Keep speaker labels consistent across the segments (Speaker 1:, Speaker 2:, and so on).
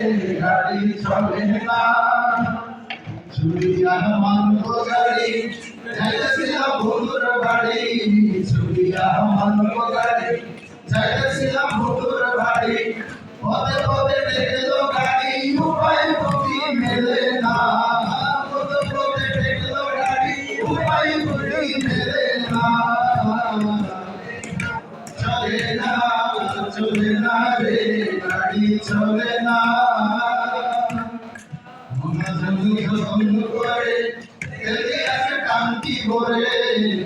Speaker 1: গাড়ি চলে না চুরিয়া মানব গাড়ি যাইতেছিলাম বন্ধুর বাড়ি চুরিয়া মানব গাড়ি যাইতেছিলাম বন্ধুর বাড়ি পদে পদে দেখল গাড়ি উপায় গতি মেলে না পদে পদে দেখল গাড়ি উপায় গতি মেলে না চলে না চলে না রে গাড়ি চলে না। করে তেলকে কান্তি ভরে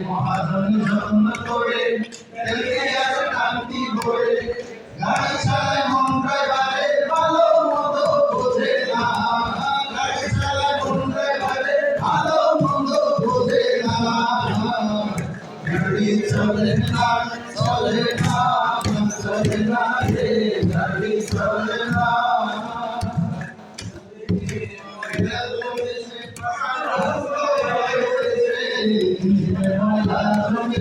Speaker 1: মহাজন যত্ন করে তেলকে কান্তি ভরে গাড়ি চালায় মন ভালো মন্দ বোঝে না গাড়ি মন মন্দ বোঝে না গাড়ি চলে না চলে না চলে না রে, গাড়ি চলে না।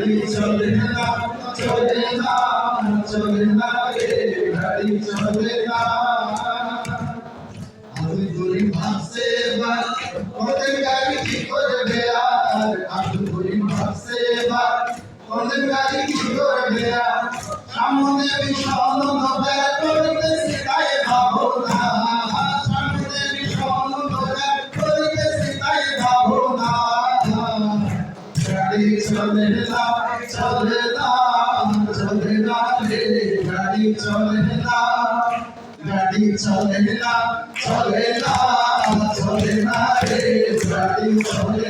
Speaker 1: চলে না চলে না চলে না রে গাড়ি চলে না আমি গরিব ভাবছে এবার কোনদিন গাড়ি কি করবে আর আমি গরিব সামনে ভীষণ নবের করিতেছি, তাই ভাবো গাড়ি চলে না চলে না চলে না রে, গাড়ি চলে না চলে না চলে না চলে না রে গাড়ি চলে